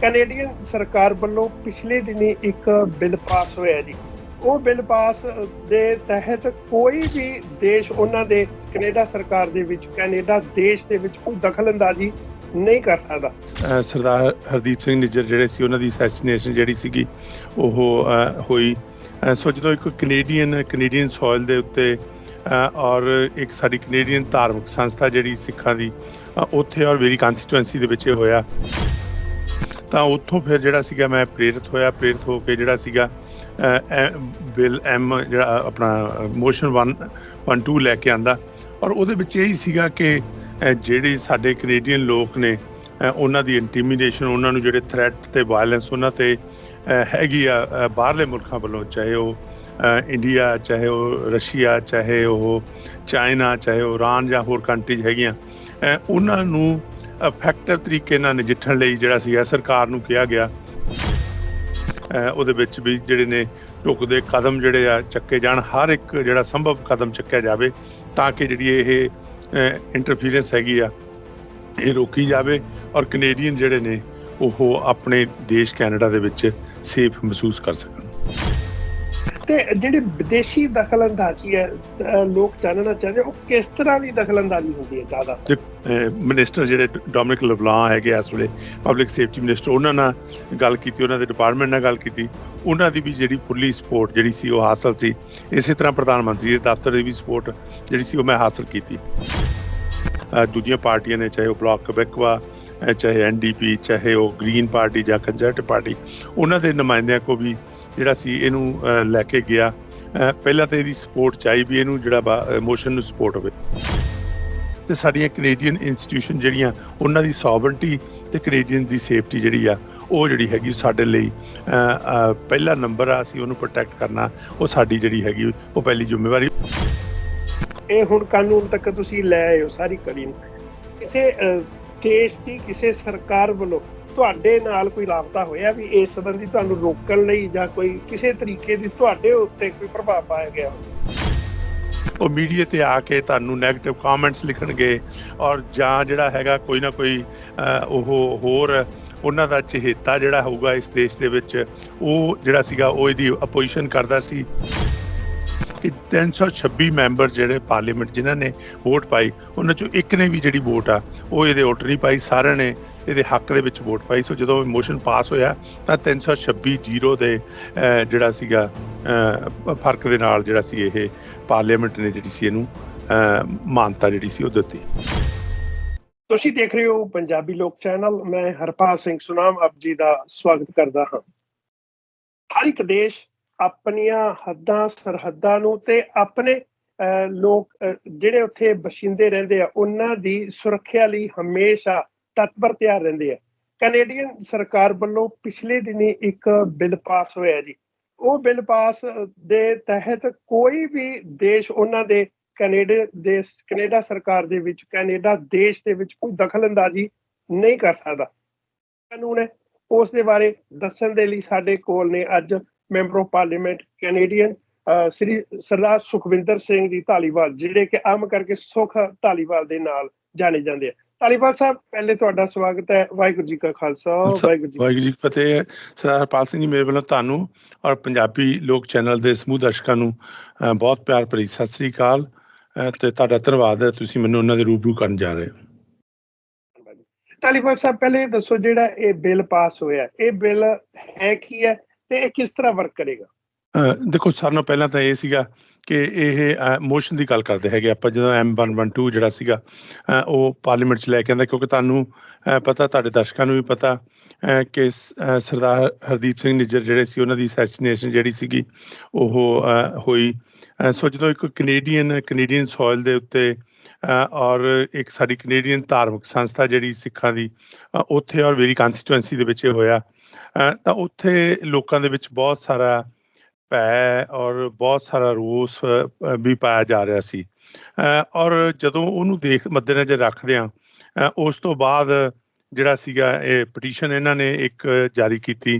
Canadian ਸਰਕਾਰ ਵੱਲੋਂ ਪਿਛਲੇ ਦਿਨੀ ਇੱਕ ਬਿੱਲ ਪਾਸ ਹੋਇਆ ਜੀ। ਉਹ ਬਿੱਲ ਪਾਸ ਦੇ ਤਹਿਤ ਕੋਈ ਵੀ ਦੇਸ਼ ਉਹਨਾਂ ਦੇ ਕੈਨੇਡਾ ਸਰਕਾਰ ਦੇ ਵਿੱਚ ਕੈਨੇਡਾ ਦੇਸ਼ ਦੇ ਵਿੱਚ ਕੋਈ ਦਖਲਅੰਦਾਜ਼ੀ ਨਹੀਂ ਕਰ ਸਕਦਾ। ਸਰਦਾਰ ਹਰਦੀਪ ਸਿੰਘ ਨਿੱਜਰ ਜਿਹੜੇ ਸੀ ਉਹਨਾਂ ਦੀ ਅਸੈਸੀਨੇਸ਼ਨ ਜਿਹੜੀ ਸੀਗੀ ਉਹ ਹੋਈ। ਅ, ਸੋ ਜਦੋਂ ਇੱਕ ਕੈਨੇਡੀਅਨ ਕੈਨੇਡੀਅਨ ਸੋਇਲ ਦੇ ਉੱਤੇ ਔਰ ਇੱਕ ਸਾਡੀ ਕੈਨੇਡੀਅਨ ਧਾਰਮਿਕ ਸੰਸਥਾ ਜਿਹੜੀ ਸਿੱਖਾਂ ਦੀ ਉੱਥੇ ਔਰ ਮੇਰੀ ਕੰਸਟੀਚੁਐਂਸੀ ਦੇ ਵਿੱਚ ਇਹ ਹੋਇਆ। ਤਾਂ ਉੱਥੋਂ ਫਿਰ ਜਿਹੜਾ ਸੀਗਾ ਮੈਂ ਪ੍ਰੇਰਿਤ ਹੋਇਆ, ਪ੍ਰੇਰਿਤ ਹੋ ਕੇ ਜਿਹੜਾ ਸੀਗਾ ਬਿਲ ਐਮ ਜਿਹੜਾ ਆਪਣਾ ਮੋਸ਼ਨ 1 1 2 ਲੈ ਕੇ ਆਂਦਾ। ਔਰ ਉਹਦੇ ਵਿੱਚ ਇਹ ਹੀ ਸੀਗਾ ਕਿ ਜਿਹੜੇ ਸਾਡੇ ਕੈਨੇਡੀਅਨ ਲੋਕ ਨੇ ਉਹਨਾਂ ਦੀ ਇੰਟੀਮੀਡੇਸ਼ਨ ਉਹਨਾਂ ਨੂੰ ਜਿਹੜੇ ਥ੍ਰੈਟ ਤੇ ਵਾਇਲੈਂਸ ਉਹਨਾਂ ਤੇ ਹੈਗੀ ਆ ਬਾਹਰਲੇ ਮੁਲਕਾਂ ਵੱਲੋਂ, ਚਾਹੇ ਉਹ ਇੰਡੀਆ ਚਾਹੇ ਉਹ ਰਸ਼ੀਆ ਚਾਹੇ ਉਹ ਚਾਈਨਾ ਚਾਹੇ ਉਹ ਇਰਾਨ ਜਾਂ ਹੋਰ ਕੰਟਰੀਜ਼ ਹੈਗੀਆਂ ਉਹਨਾਂ ਨੂੰ ਇਫੈਕਟਿਵ ਤਰੀਕੇ ਨਾਲ ਨਜਿੱਠਣ ਲਈ ਜਿਹੜਾ ਸੀਗਾ ਸਰਕਾਰ ਨੂੰ ਕਿਹਾ ਗਿਆ। ਉਹਦੇ ਵਿੱਚ ਵੀ ਜਿਹੜੇ ਨੇ ਢੁਕਦੇ ਕਦਮ ਜਿਹੜੇ ਆ ਚੱਕੇ ਜਾਣ ਹਰ ਇੱਕ ਜਿਹੜਾ ਸੰਭਵ ਕਦਮ ਚੱਕਿਆ ਜਾਵੇ ਤਾਂ ਕਿ ਜਿਹੜੀ ਇਹ ਇੰਟਰਫੀਰੈਂਸ ਹੈਗੀ ਆ ਇਹ ਰੋਕੀ ਜਾਵੇ ਔਰ ਕੈਨੇਡੀਅਨ ਜਿਹੜੇ ਨੇ ਉਹ ਆਪਣੇ ਦੇਸ਼ ਕੈਨੇਡਾ ਦੇ ਵਿੱਚ ਸੇਫ ਮਹਿਸੂਸ ਕਰ ਸਕਣ। ਤੇ ਜਿਹੜੀ ਵਿਦੇਸ਼ੀ ਦਖਲਅੰਦਾਜ਼ੀ ਹੈ ਲੋਕ ਜਾਣਨਾ ਚਾਹੁੰਦੇ ਉਹ ਕਿਸ ਤਰ੍ਹਾਂ ਦੀ ਦਖਲਅੰਦਾਜ਼ੀ ਹੁੰਦੀ ਹੈ ਜ਼ਿਆਦਾ? ਮਿਨਿਸਟਰ ਜਿਹੜੇ ਡੋਮਿਨਿਕ ਲਬਲਾਂ ਹੈਗੇ ਆ ਇਸ ਵੇਲੇ ਪਬਲਿਕ ਸੇਫਟੀ ਮਿਨਿਸਟਰ ਉਹਨਾਂ ਨਾਲ ਗੱਲ ਕੀਤੀ ਉਹਨਾਂ ਦੇ ਡਿਪਾਰਟਮੈਂਟ ਨਾਲ ਗੱਲ ਕੀਤੀ। ਉਹਨਾਂ ਦੀ ਵੀ ਜਿਹੜੀ ਫੁੱਲੀ ਸਪੋਰਟ ਜਿਹੜੀ ਸੀ ਉਹ ਹਾਸਲ ਸੀ। ਇਸੇ ਤਰ੍ਹਾਂ ਪ੍ਰਧਾਨ ਮੰਤਰੀ ਦੇ ਦਫ਼ਤਰ ਦੀ ਵੀ ਸਪੋਰਟ ਜਿਹੜੀ ਸੀ ਉਹ ਮੈਂ ਹਾਸਲ ਕੀਤੀ। ਦੂਜੀਆਂ ਪਾਰਟੀਆਂ ਨੇ ਚਾਹੇ ਉਹ ਬਲਾਕ ਕਬੈਕਵਾ ਅ, ਚਾਹੇ ਐਨਡੀਪੀ ਚਾਹੇ ਉਹ ਗ੍ਰੀਨ ਪਾਰਟੀ ਜਾਂ ਕੰਜ਼ਰਵੇਟਿਵ ਪਾਰਟੀ ਉਹਨਾਂ ਦੇ ਨੁਮਾਇੰਦਿਆਂ ਕੋ ਵੀ ਜਿਹੜਾ ਸੀ ਇਹਨੂੰ ਲੈ ਕੇ ਗਿਆ। ਪਹਿਲਾਂ ਤਾਂ ਇਹਦੀ ਸਪੋਰਟ ਚਾਹੀ ਵੀ ਇਹਨੂੰ ਜਿਹੜਾ ਮੋਸ਼ਨ ਨੂੰ ਸਪੋਰਟ ਹੋਵੇ। ਤੇ ਸਾਡੀਆਂ ਕੈਨੇਡੀਅਨ ਇੰਸਟੀਟਿਊਸ਼ਨ ਜਿਹੜੀਆਂ, ਉਹਨਾਂ ਦੀ ਸੋਵਰਨਟੀ ਤੇ ਕੈਨੇਡੀਅਨ ਦੀ ਸੇਫਟੀ ਜਿਹੜੀ ਆ, ਉਹ ਜਿਹੜੀ ਹੈਗੀ ਸਾਡੇ ਲਈ ਪਹਿਲਾ ਨੰਬਰ ਆ, ਅਸੀਂ ਉਹਨੂੰ ਪ੍ਰੋਟੈਕਟ ਕਰਨਾ, ਉਹ ਸਾਡੀ ਜਿਹੜੀ ਹੈਗੀ, ਉਹ ਪਹਿਲੀ ਜ਼ਿੰਮੇਵਾਰੀ ਇਹ ਹੁਣ ਕਾਨੂੰਨ ਤੱਕ ਤੁਸੀਂ ਲੈ ਆਏ ਹੋ ਸਾਰੀ ਕੜੀ ਨੂੰ ਕਿਸੇ ਦੇਸ਼ ਦੀ ਕਿਸੇ ਸਰਕਾਰ ਵੱਲੋਂ ਤੁਹਾਡੇ ਨਾਲ ਕੋਈ ਰਾਬਤਾ ਹੋਇਆ ਵੀ ਇਸ ਸੰਬੰਧੀ ਤੁਹਾਨੂੰ ਰੋਕਣ ਲਈ ਜਾਂ ਕੋਈ ਕਿਸੇ ਤਰੀਕੇ ਦੀ ਤੁਹਾਡੇ ਉੱਤੇ ਕੋਈ ਪ੍ਰਭਾਵ ਪਾਇਆ ਗਿਆ ਹੋਵੇ? ਉਹ ਮੀਡੀਆ ਤੇ ਆ ਕੇ ਤੁਹਾਨੂੰ 네ਗੇਟਿਵ ਕਮੈਂਟਸ ਲਿਖਣਗੇ ਔਰ ਜਾਂ ਜਿਹੜਾ ਹੈਗਾ ਕੋਈ ਨਾ ਕੋਈ ਉਹ ਹੋਰ ਉਹਨਾਂ ਦਾ ਚਹੇਤਾ ਜਿਹੜਾ ਹੋਊਗਾ ਇਸ ਦੇਸ਼ ਦੇ ਵਿੱਚ, ਉਹ ਜਿਹੜਾ ਸੀਗਾ ਉਹ ਇਹਦੀ ਆਪੋਜੀਸ਼ਨ ਕਰਦਾ ਸੀ ਕਿ 326 ਮੈਂਬਰ ਜਿਹੜੇ ਪਾਰਲੀਮੈਂਟ ਜਿਨ੍ਹਾਂ ਨੇ ਵੋਟ ਪਾਈ, ਉਹਨਾਂ ਚੋਂ ਇੱਕ ਨੇ ਵੀ ਜਿਹੜੀ ਵੋਟ ਆ, ਉਹ ਇਹਦੇ ਵੋਟ ਨਹੀਂ ਪਾਈ, ਸਾਰਿਆਂ ਨੇ ਇਹਦੇ ਹੱਕ ਦੇ ਵਿੱਚ ਵੋਟ ਪਾਈ। ਸੋ ਜਦੋਂ ਮੋਸ਼ਨ ਪਾਸ ਹੋਇਆ ਤਾਂ 326 ਜ਼ੀਰੋ ਦੇ ਜਿਹੜਾ ਸੀਗਾ ਫ਼ਰਕ ਦੇ ਨਾਲ ਜਿਹੜਾ ਸੀ ਇਹ ਪਾਰਲੀਮੈਂਟ ਨੇ ਜਿਹੜੀ ਸੀ ਇਹਨੂੰ ਮਾਨਤਾ ਜਿਹੜੀ ਸੀ ਉਹ ਦਿੱਤੀ। ਤੁਸੀਂ ਦੇਖ ਰਹੇ ਹੋ ਪੰਜਾਬੀ ਲੋਕ ਚੈਨਲ। ਮੈਂ ਹਰਪਾਲ ਸਿੰਘ ਸੁਨਾਮ ਆਪ ਜੀ ਦਾ ਸਵਾਗਤ ਕਰਦਾ ਹਾਂ। ਹਰ ਇੱਕ ਦੇਸ਼ ਆਪਣੀਆਂ ਹੱਦਾਂ ਸਰਹੱਦਾਂ ਨੂੰ ਤੇ ਆਪਣੇ ਅਹ, ਲੋਕ ਜਿਹੜੇ ਉੱਥੇ ਬਸ਼ਿੰਦੇ ਰਹਿੰਦੇ ਆ ਉਹਨਾਂ ਦੀ ਸੁਰੱਖਿਆ ਲਈ ਹਮੇਸ਼ਾ ਤਤਪਰ ਤਿਆਰ ਰਹਿੰਦੇ ਆ। ਕੈਨੇਡੀਅਨ ਸਰਕਾਰ ਵੱਲੋਂ ਪਿਛਲੇ ਦਿਨੀ ਇੱਕ ਬਿੱਲ ਪਾਸ ਹੋਇਆ ਜੀ। ਉਹ ਬਿੱਲ ਪਾਸ ਦੇ ਤਹਿਤ ਕੋਈ ਵੀ ਦੇਸ਼ ਉਹਨਾਂ ਦੇ ਕੈਨੇਡਾ ਦੇ ਕੈਨੇਡਾ ਸਰਕਾਰ ਦੇ ਵਿੱਚ ਕੈਨੇਡਾ ਦੇਸ਼ ਦੇ ਵਿੱਚ ਕੋਈ ਦਖਲਅੰਦਾਜ਼ੀ ਨਹੀਂ ਕਰ ਸਕਦਾ। ਕਾਨੂੰਨ ਹੈ ਉਸ ਦੇ ਬਾਰੇ ਦੱਸਣ ਦੇ ਲਈ ਸਾਡੇ ਕੋਲ ਨੇ ਅੱਜ member of parliament Canadian uh, Shri Sardar Sukhwinder Singh ji Dhaliwal ਜਿਹੜੇ ਕਿ ਆਮ ਕਰਕੇ ਸੁਖ ਧਾਲੀਵਾਲ ਦੇ ਨਾਲ ਜਾਣੇ ਜਾਂਦੇ ਆ। ਧਾਲੀਵਾਲ ਸਾਹਿਬ ਪਹਿਲੇ ਤੁਹਾਡਾ ਸਵਾਗਤ ਹੈ। ਵਾਹਿਗੁਰੂ ਜੀ ਕਾ ਖਾਲਸਾ ਵਾਹਿਗੁਰੂ ਜੀ ਵਾਹਿਗੁਰੂ ਜੀ ਕੀ ਫਤਿਹ। ਸਰਦਾਰ ਹਰਪਾਲ ਸਿੰਘ ਜੀ ਮੇਰੇ ਵੱਲੋਂ ਤੁਹਾਨੂੰ ਔਰ ਪੰਜਾਬੀ ਲੋਕ ਚੈਨਲ ਦੇ ਸਮੂਹ ਦਰਸ਼ਕਾਂ ਨੂੰ ਬਹੁਤ ਪਿਆਰ ਭਰੀ ਸਤਿ ਸ੍ਰੀ ਅਕਾਲ। ਤੇ ਤੁਹਾਡਾ ਧੰਨਵਾਦ ਹੈ ਤੁਸੀਂ ਮੈਨੂੰ ਉਹਨਾਂ ਦੇ ਰੂਬਰੂ ਕਰਨ ਜਾ ਰਹੇ ਹੋ। ਧਾਲੀਵਾਲ ਸਾਹਿਬ ਪਹਿਲੇ ਦੱਸੋ ਜਿਹੜਾ ਇਹ ਬਿੱਲ ਪਾਸ ਹੋਇਆ। ਇਹ ਬਿੱਲ ਹੈ ਕੀ ਹੈ ਤੇ ਇਹ ਕਿਸ ਤਰ੍ਹਾਂ ਵਰਕ ਕਰੇਗਾ? ਦੇਖੋ ਸਾਰਿਆਂ ਨਾਲੋਂ ਪਹਿਲਾਂ ਤਾਂ ਇਹ ਸੀਗਾ ਕਿ ਇਹ ਮੋਸ਼ਨ ਦੀ ਗੱਲ ਕਰਦੇ ਹੈਗੇ ਆਪਾਂ, ਜਦੋਂ M112 ਜਿਹੜਾ ਸੀਗਾ ਉਹ ਪਾਰਲੀਮੈਂਟ 'ਚ ਲੈ ਕੇ ਆਂਦਾ, ਕਿਉਂਕਿ ਤੁਹਾਨੂੰ ਪਤਾ, ਤੁਹਾਡੇ ਦਰਸ਼ਕਾਂ ਨੂੰ ਵੀ ਪਤਾ ਕਿ ਸਰਦਾਰ ਹਰਦੀਪ ਸਿੰਘ ਨਿੱਜਰ ਜਿਹੜੇ ਸੀ, ਉਹਨਾਂ ਦੀ ਅਸੈਸੀਨੇਸ਼ਨ ਜਿਹੜੀ ਸੀਗੀ, ਉਹ ਹੋਈ। ਸੋ ਜਦੋਂ ਇੱਕ ਕੈਨੇਡੀਅਨ ਕੈਨੇਡੀਅਨ ਸੋਇਲ ਦੇ ਉੱਤੇ ਔਰ ਇੱਕ ਸਾਡੀ ਕੈਨੇਡੀਅਨ ਧਾਰਮਿਕ ਸੰਸਥਾ ਜਿਹੜੀ ਸਿੱਖਾਂ ਦੀ ਉੱਥੇ ਔਰ ਮੇਰੀ ਕੰਸਟੀਚੁਐਂਸੀ ਦੇ ਵਿੱਚ ਇਹ ਹੋਇਆ ਤਾਂ ਉੱਥੇ ਲੋਕਾਂ ਦੇ ਵਿੱਚ ਬਹੁਤ ਸਾਰਾ ਭੈ ਔਰ ਬਹੁਤ ਸਾਰਾ ਰੋਸ ਵੀ ਪਾਇਆ ਜਾ ਰਿਹਾ ਸੀ। ਔਰ ਜਦੋਂ ਉਹਨੂੰ ਦੇਖ, ਮੱਦੇਨਜ਼ਰ ਰੱਖਦੇ ਆ ਉਸ ਤੋਂ ਬਾਅਦ ਜਿਹੜਾ ਸੀਗਾ ਇਹ ਪਟੀਸ਼ਨ ਇਹਨਾਂ ਨੇ ਇੱਕ ਜਾਰੀ ਕੀਤੀ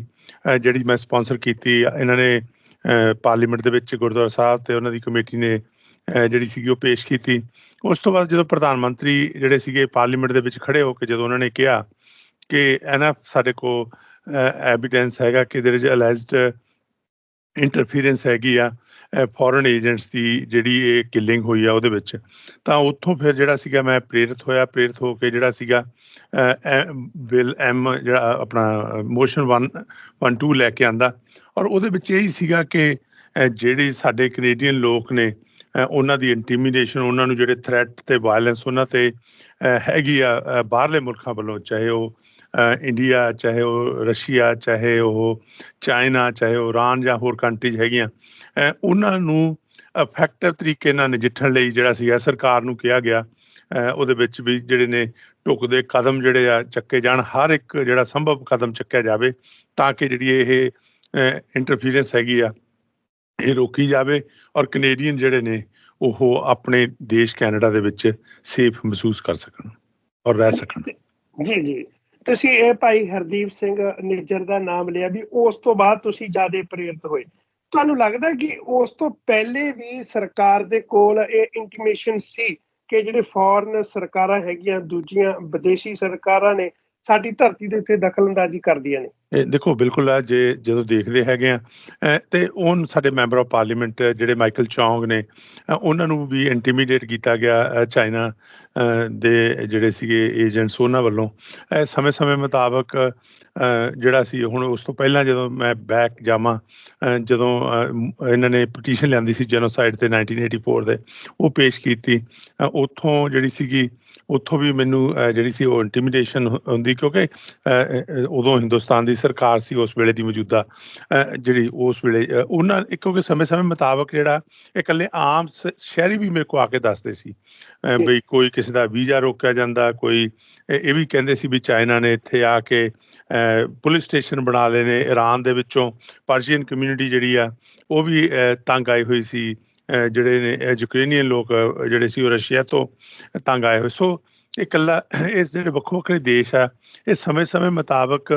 ਜਿਹੜੀ ਮੈਂ ਸਪਾਂਸਰ ਕੀਤੀ। ਇਹਨਾਂ ਨੇ ਪਾਰਲੀਮੈਂਟ ਦੇ ਵਿੱਚ ਗੁਰਦੁਆਰਾ ਸਾਹਿਬ ਤੇ ਉਹਨਾਂ ਦੀ ਕਮੇਟੀ ਨੇ ਜਿਹੜੀ ਸੀਗੀ ਉਹ ਪੇਸ਼ ਕੀਤੀ। ਉਸ ਤੋਂ ਬਾਅਦ ਜਦੋਂ ਪ੍ਰਧਾਨ ਮੰਤਰੀ ਜਿਹੜੇ ਸੀਗੇ ਪਾਰਲੀਮੈਂਟ ਦੇ ਵਿੱਚ ਖੜੇ ਹੋ ਕੇ ਜਦੋਂ ਉਹਨਾਂ ਨੇ ਕਿਹਾ ਕਿ ਐਨਫ ਸਾਡੇ ਕੋ ਐਵੀਡੈਂਸ ਹੈਗਾ ਕਿ ਦੇਰ ਇਜ਼ ਅਲੈਜਡ ਇੰਟਰਫੀਰੈਂਸ ਹੈਗੀ ਆ ਫੋਰਨ ਏਜੰਟਸ ਦੀ ਜਿਹੜੀ ਇਹ ਕਿਲਿੰਗ ਹੋਈ ਆ ਉਹਦੇ ਵਿੱਚ। ਤਾਂ ਉੱਥੋਂ ਫਿਰ ਜਿਹੜਾ ਸੀਗਾ ਮੈਂ ਪ੍ਰੇਰਿਤ ਹੋਇਆ, ਪ੍ਰੇਰਿਤ ਹੋ ਕੇ ਜਿਹੜਾ ਸੀਗਾ ਬਿਲ ਐਮ ਜਿਹੜਾ ਆਪਣਾ ਮੋਸ਼ਨ 1 1 2 ਲੈ ਕੇ ਆਂਦਾ। ਔਰ ਉਹਦੇ ਵਿੱਚ ਇਹ ਹੀ ਸੀਗਾ ਕਿ ਜਿਹੜੇ ਸਾਡੇ ਕੈਨੇਡੀਅਨ ਲੋਕ ਨੇ ਉਹਨਾਂ ਦੀ ਇੰਟੀਮੀਡੇਸ਼ਨ ਉਹਨਾਂ ਨੂੰ ਜਿਹੜੇ ਥ੍ਰੈਟ ਤੇ ਵਾਇਲੈਂਸ ਉਹਨਾਂ ਤੇ ਹੈਗੀ ਆ ਬਾਹਰਲੇ ਮੁਲਕਾਂ ਵੱਲੋਂ, ਚਾਹੇ ਉਹ ਇੰਡੀਆ ਚਾਹੇ ਉਹ ਰਸ਼ੀਆ ਚਾਹੇ ਉਹ ਚਾਈਨਾ ਚਾਹੇ ਉਹ ਇਰਾਨ ਜਾਂ ਹੋਰ ਕੰਟਰੀਜ਼ ਹੈਗੀਆਂ ਉਹਨਾਂ ਨੂੰ ਇਫੈਕਟਿਵ ਤਰੀਕੇ ਨਾਲ ਨਜਿੱਠਣ ਲਈ ਜਿਹੜਾ ਸੀਗਾ ਸਰਕਾਰ ਨੂੰ ਕਿਹਾ ਗਿਆ ਉਹਦੇ ਵਿੱਚ ਵੀ ਜਿਹੜੇ ਨੇ ਟੁਕਦੇ ਕਦਮ ਜਿਹੜੇ ਆ ਚੱਕੇ ਜਾਣ, ਹਰ ਇੱਕ ਜਿਹੜਾ ਸੰਭਵ ਕਦਮ ਚੱਕਿਆ ਜਾਵੇ ਤਾਂ ਕਿ ਜਿਹੜੀ ਇਹ ਇੰਟਰਫੀਰੈਂਸ ਹੈਗੀ ਆ, ਇਹ ਰੋਕੀ ਜਾਵੇ ਔਰ ਕੈਨੇਡੀਅਨ ਜਿਹੜੇ ਨੇ ਉਹ ਆਪਣੇ ਦੇਸ਼ ਕੈਨੇਡਾ ਦੇ ਵਿੱਚ ਸੇਫ ਮਹਿਸੂਸ ਕਰ ਸਕਣ ਔਰ ਰਹਿ ਸਕਣ। ਜੀ ਜੀ। ਤੁਸੀਂ ਇਹ ਭਾਈ ਹਰਦੀਪ ਸਿੰਘ ਨਿੱਜਰ ਦਾ ਨਾਮ ਲਿਆ ਵੀ ਉਸ ਤੋਂ ਬਾਅਦ ਤੁਸੀਂ ਜ਼ਿਆਦਾ ਪ੍ਰੇਰਿਤ ਹੋਏ। ਤੁਹਾਨੂੰ ਲੱਗਦਾ ਕਿ ਉਸ ਤੋਂ ਪਹਿਲੇ ਵੀ ਸਰਕਾਰ ਦੇ ਕੋਲ ਇਹ ਇੰਟੀਮੇਸ਼ਨ ਸੀ ਕਿ ਜਿਹੜੇ ਫੋਰਨ ਸਰਕਾਰਾਂ ਹੈਗੀਆਂ, ਦੂਜੀਆਂ ਵਿਦੇਸ਼ੀ ਸਰਕਾਰਾਂ ਨੇ ਸਾਡੀ ਧਰਤੀ ਦੇ ਉੱਤੇ ਦਖਲਅੰਦਾਜ਼ੀ ਕਰਦੀਆਂ ਨੇ। ਦੇਖੋ, ਬਿਲਕੁਲ ਆ, ਜੇ ਜਦੋਂ ਦੇਖਦੇ ਹੈਗੇ ਆ ਤੇ ਉਹ ਸਾਡੇ ਮੈਂਬਰ ਆਫ ਪਾਰਲੀਮੈਂਟ, ਜਿਹੜੇ ਮਾਈਕਲ ਚੌਂਗ ਨੇ ਉਹਨਾਂ ਨੂੰ ਵੀ ਇੰਟੀਮੀਡੇਟ ਕੀਤਾ ਗਿਆ ਚਾਈਨਾ ਦੇ ਜਿਹੜੇ ਸੀਗੇ ਏਜੰਟਸ, ਉਹਨਾਂ ਵੱਲੋਂ। ਸਮੇਂ-ਸਮੇਂ ਮੁਤਾਬਕ ਜਿਹੜਾ ਸੀ, ਹੁਣ ਉਸ ਤੋਂ ਪਹਿਲਾਂ ਜਦੋਂ ਮੈਂ ਬੈਕ ਜਾਵਾਂ ਜਦੋਂ ਇਹਨਾਂ ਨੇ ਪਟੀਸ਼ਨ ਲਿਆਂਦੀ ਸੀ ਜੈਨੋਸਾਈਡ ਤੇ 1984 ਦੇ, ਉਹ ਪੇਸ਼ ਕੀਤੀ। ਉੱਥੋਂ ਜਿਹੜੀ ਸੀਗੀ ਉੱਥੋਂ ਵੀ ਮੈਨੂੰ ਜਿਹੜੀ ਸੀ ਉਹ ਇੰਟੀਮੀਡੇਸ਼ਨ ਹੁੰਦੀ ਕਿਉਂਕਿ ਉਦੋਂ ਹਿੰਦੁਸਤਾਨ ਦੀ ਸਰਕਾਰ ਸੀ ਉਸ ਵੇਲੇ ਦੀ ਮੌਜੂਦਾ ਜਿਹੜੀ ਉਸ ਵੇਲੇ ਉਹਨਾਂ ਕਿਉਂਕਿ ਸਮੇਂ-ਸਮੇਂ ਮੁਤਾਬਕ ਜਿਹੜਾ ਇਹ ਇਕੱਲੇ ਆਮ ਸ਼ਹਿਰੀ ਵੀ ਮੇਰੇ ਕੋ ਆ ਕੇ ਦੱਸਦੇ ਸੀ ਬਈ ਕੋਈ ਕਿਸੇ ਦਾ ਵੀਜ਼ਾ ਰੋਕਿਆ ਜਾਂਦਾ ਕੋਈ ਇਹ ਵੀ ਕਹਿੰਦੇ ਸੀ ਵੀ ਚਾਈਨਾ ਨੇ ਇੱਥੇ ਆ ਕੇ ਪੁਲਿਸ ਸਟੇਸ਼ਨ ਬਣਾ ਲਏ ਨੇ ਈਰਾਨ ਦੇ ਵਿੱਚੋਂ ਪਰਸ਼ੀਅਨ ਕਮਿਊਨਿਟੀ ਜਿਹੜੀ ਆ ਉਹ ਵੀ ਤੰਗ ਆਈ ਹੋਈ ਸੀ ਜਿਹੜੇ ਨੇ ਯੂਕਰੇਨੀਅਨ ਲੋਕ ਜਿਹੜੇ ਸੀ ਉਹ ਰਸ਼ੀਆ ਤੋਂ ਤੰਗ ਆਏ ਹੋਏ। ਸੋ ਇਹ ਕੱਲਾ ਇਸ ਜਿਹੜੇ ਵੱਖੋ ਵੱਖਰੇ ਦੇਸ਼ ਆ, ਇਹ ਸਮੇਂ-ਸਮੇਂ ਮੁਤਾਬਕ